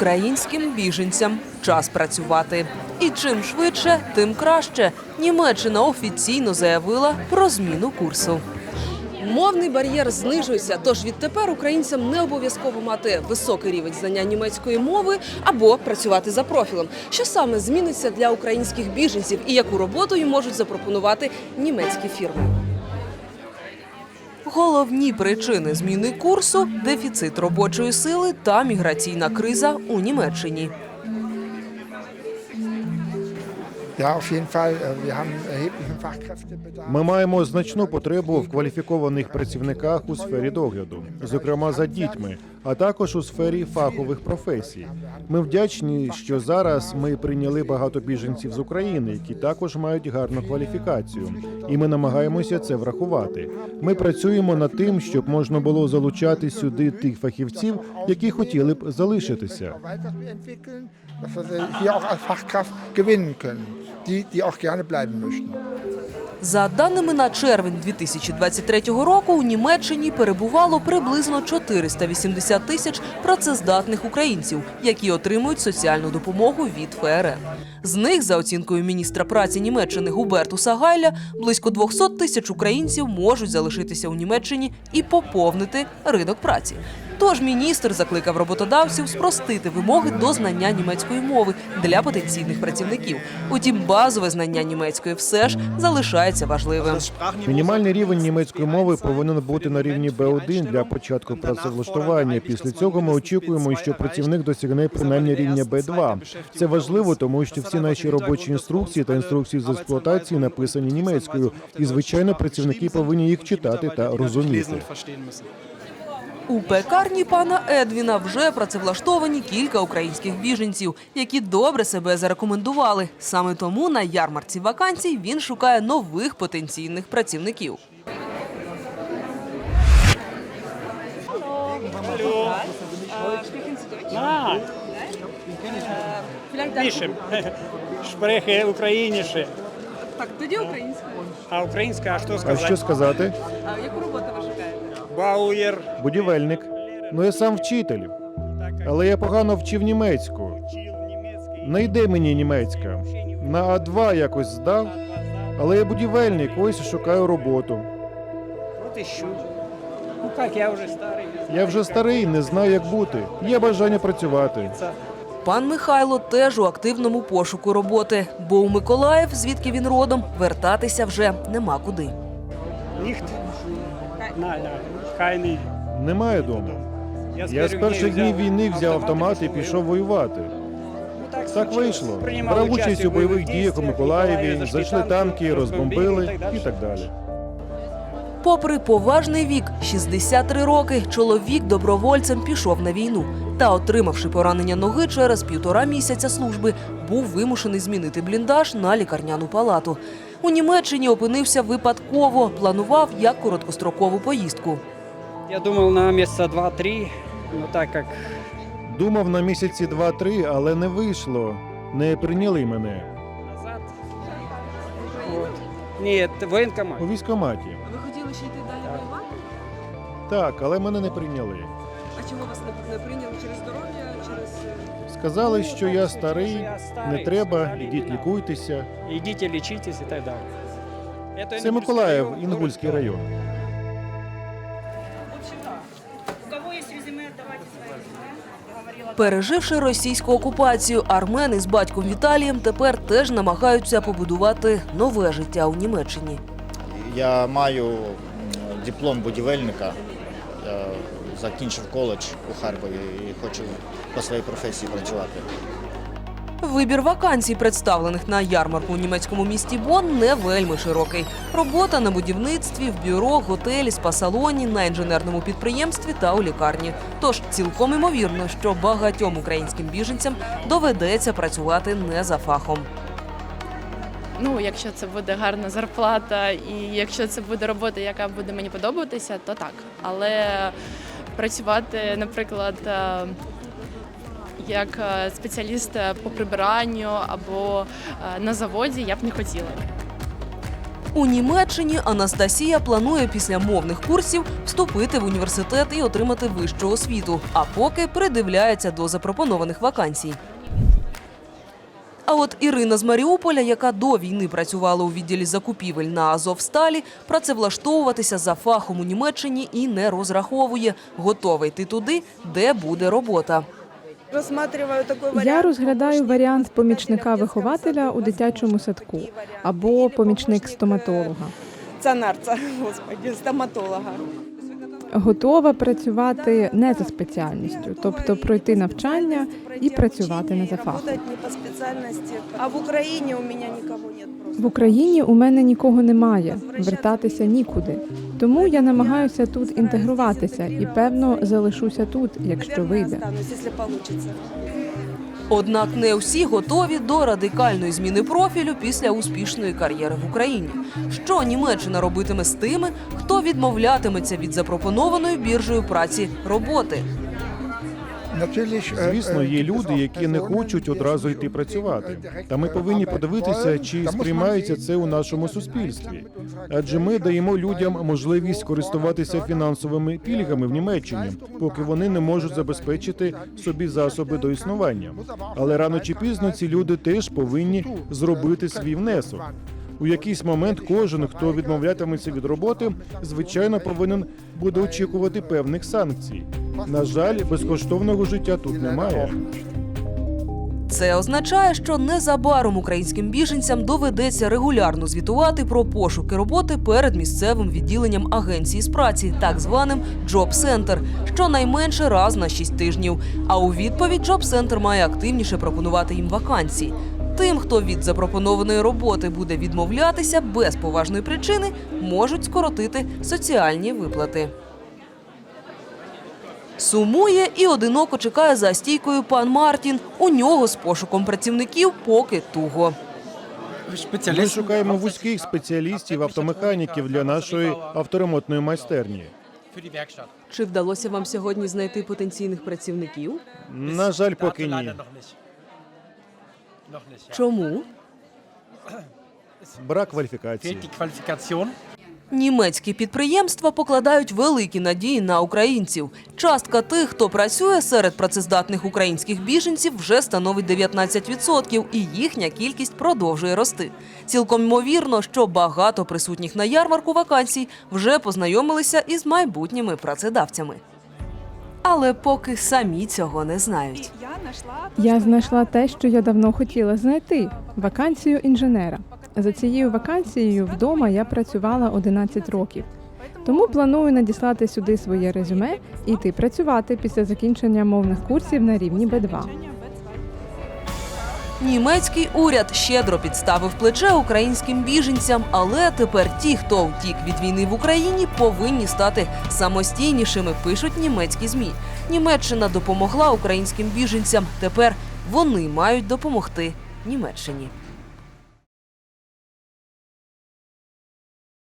Українським біженцям час працювати. І чим швидше, тим краще. Німеччина офіційно заявила про зміну курсу. Мовний бар'єр знижується, тож відтепер українцям не обов'язково мати високий рівень знання німецької мови або працювати за профілем. Що саме зміниться для українських біженців і яку роботу їм можуть запропонувати німецькі фірми? Головні причини зміни курсу дефіцит робочої сили та міграційна криза у Німеччині. Ми маємо значну потребу в кваліфікованих працівниках у сфері догляду, зокрема за дітьми, а також у сфері фахових професій. Ми вдячні, що зараз ми прийняли багато біженців з України, які також мають гарну кваліфікацію, і ми намагаємося це врахувати. Ми працюємо над тим, щоб можна було залучати сюди тих фахівців, які хотіли б залишитися. Die auch gerne bleiben möchten. За даними на червень 2023 року, у Німеччині перебувало приблизно 480 тисяч працездатних українців, які отримують соціальну допомогу від ФРН. З них, за оцінкою міністра праці Німеччини Губертуса Гайля, близько 200 тисяч українців можуть залишитися у Німеччині і поповнити ринок праці. Тож міністр закликав роботодавців спростити вимоги до знання німецької мови для потенційних працівників. Утім, базове знання німецької все ж залишається важливим. Мінімальний рівень німецької мови повинен бути на рівні Б1 для початку працевлаштування. Після цього ми очікуємо, що працівник досягне принаймні рівня Б2. Це важливо, тому що всі наші робочі інструкції та інструкції з експлуатації написані німецькою, і звичайно, працівники повинні їх читати та розуміти. У пекарні пана Едвіна вже працевлаштовані кілька українських біженців, які добре себе зарекомендували. Саме тому на ярмарці вакансій він шукає нових потенційних працівників. Пишем. Шпрехи україніше. Так, тоді українською. А українська, а що А що сказати? А яку роботу. Будівельник. Ну я сам вчитель, але я погано вчив німецьку. Не йде мені німецька. На А2 якось здав, але я будівельник, ось шукаю роботу. Ну як, я вже старий. Я вже старий, не знаю, як бути. Є бажання працювати. Пан Михайло теж у активному пошуку роботи, бо у Миколаїв, звідки він родом, вертатися вже нема куди. Ніхт. Немає дому. Я з перших днів війни взяв автомат і пішов воювати. Так вийшло. Брав участь у бойових діях у Миколаєві, зайшли танки, розбомбили і так далі. Попри поважний вік 63 роки, чоловік добровольцем пішов на війну та, отримавши поранення ноги через півтора місяця служби, був вимушений змінити бліндаж на лікарняну палату. У Німеччині опинився випадково, планував як короткострокову поїздку. Я думав на місяця два-три, ну так як Думав на місяці два-три, але не вийшло. Не прийняли мене назад. От. Ні, воєнкомат. у військкоматі. Ви хотіли ще йти далі воювати? Так, але мене не прийняли. А чому вас не, прийняли через здоров'я? Через Сказали, що я старий, не треба, ідіть лікуйтеся. Ідіть лічитесь і так далі. Це Миколаїв, Інгульський район. Переживши російську окупацію, армени з батьком Віталієм тепер теж намагаються побудувати нове життя у Німеччині. Я маю диплом будівельника. Я закінчив коледж у Харкові і хочу по своїй професії працювати. Вибір вакансій, представлених на ярмарку у німецькому місті Бонн, не вельми широкий. Робота на будівництві, в бюро, готелі, спа-салоні, на інженерному підприємстві та у лікарні. Тож цілком імовірно, що багатьом українським біженцям доведеться працювати не за фахом. Ну, якщо це буде гарна зарплата, і якщо це буде робота, яка буде мені подобатися, то так. Але працювати, наприклад, е, як е, спеціаліст по прибиранню або е, на заводі я б не хотіла. У Німеччині Анастасія планує після мовних курсів вступити в університет і отримати вищу освіту, а поки придивляється до запропонованих вакансій. А от Ірина з Маріуполя, яка до війни працювала у відділі закупівель на Азовсталі, працевлаштовуватися за фахом у Німеччині і не розраховує. Готова йти туди, де буде робота. Я розглядаю варіант помічника вихователя у дитячому садку або помічник стоматолога. Цанарца, господи, стоматолога. Готова працювати не за спеціальністю, тобто пройти навчання і працювати не за фахом. А в Україні у мене нікого. В Україні у мене нікого немає, вертатися нікуди. Тому я намагаюся тут інтегруватися і певно залишуся тут, якщо вийде. Однак не всі готові до радикальної зміни профілю після успішної кар'єри в Україні. Що Німеччина робитиме з тими, хто відмовлятиметься від запропонованої біржею праці роботи? Звісно, є люди, які не хочуть одразу йти працювати. Та ми повинні подивитися, чи сприймається це у нашому суспільстві. Адже ми даємо людям можливість користуватися фінансовими пільгами в Німеччині, поки вони не можуть забезпечити собі засоби до існування. Але рано чи пізно ці люди теж повинні зробити свій внесок. У якийсь момент кожен, хто відмовлятиметься від роботи, звичайно повинен буде очікувати певних санкцій. На жаль, безкоштовного життя тут немає. Це означає, що незабаром українським біженцям доведеться регулярно звітувати про пошуки роботи перед місцевим відділенням агенції з праці, так званим Job Center, щонайменше раз на 6 тижнів. А у відповідь Job Center має активніше пропонувати їм вакансії. Тим, хто від запропонованої роботи буде відмовлятися без поважної причини, можуть скоротити соціальні виплати. Сумує і одиноко чекає за стійкою пан Мартін. У нього з пошуком працівників поки туго. Ми шукаємо вузьких спеціалістів, автомеханіків для нашої авторемонтної майстерні. Чи вдалося вам сьогодні знайти потенційних працівників? На жаль, поки ні. Чому? Брак кваліфікації. Німецькі підприємства покладають великі надії на українців. Частка тих, хто працює серед працездатних українських біженців, вже становить 19%, і їхня кількість продовжує рости. Цілком ймовірно, що багато присутніх на ярмарку вакансій вже познайомилися із майбутніми працедавцями. Але поки самі цього не знають. Я знайшла те, що я давно хотіла знайти вакансію інженера. За цією вакансією вдома я працювала 11 років. Тому планую надіслати сюди своє резюме і йти працювати після закінчення мовних курсів на рівні Б2. Німецький уряд щедро підставив плече українським біженцям, але тепер ті, хто втік від війни в Україні, повинні стати самостійнішими, пишуть німецькі змі. Німеччина допомогла українським біженцям. Тепер вони мають допомогти Німеччині.